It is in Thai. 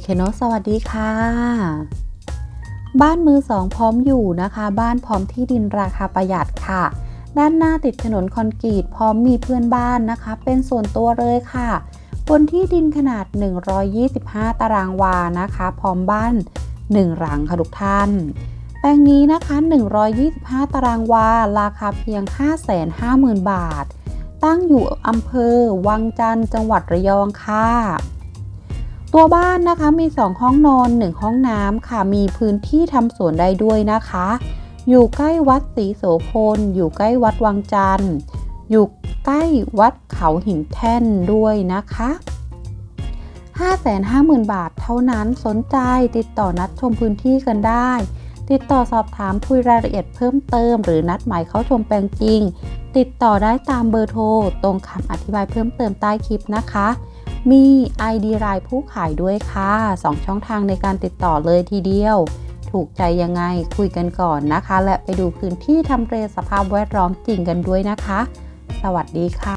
เคโนสวัสดีค่ะ บ้านมือสองพร้อมอยู่นะคะ บ้านพร้อมที่ดินราคาประหยัดค่ะ ด้านหน้าติดถนนคอนกรีตพร้อมมีเพื่อนบ้านนะคะ เป็นส่วนตัวเลยค่ะ บนที่ดินขนาด 125 ตารางวานะคะ พร้อมบ้าน 1 หลังค่ะทุกท่าน แปลงนี้นะคะ 125 ตารางวา ราคาเพียง 550,000 บาท ตั้งอยู่อำเภอ วังจันทร์จังหวัดระยองค่ะ ตัวบ้านนะคะมี 2 ห้องนอน 1 ห้องน้ำค่ะ มีพื้นที่ทำสวนได้ด้วยนะคะ อยู่ใกล้วัดศรีโสพล อยู่ใกล้วัดวังจันทร์ อยู่ใกล้วัดเขาหินแท่นด้วยนะคะ 550,000 บาทเท่านั้นสนใจติดต่อนัดชมพื้นที่กันได้ ติดต่อสอบถามคุยรายละเอียดเพิ่มเติม หรือนัดหมายเข้าชมแปลงจริง ติดต่อได้ตามเบอร์โทรตรงคำอธิบายเพิ่มเติมใต้คลิปนะคะ มี ID รายผู้ขายด้วยค่ะ 2 ช่องทางในการติดต่อเลยทีเดียว ถูกใจยังไงคุยกันก่อนนะคะ และไปดูพื้นที่ทำเลสภาพแวดล้อมจริงกันด้วยนะคะ สวัสดีค่ะ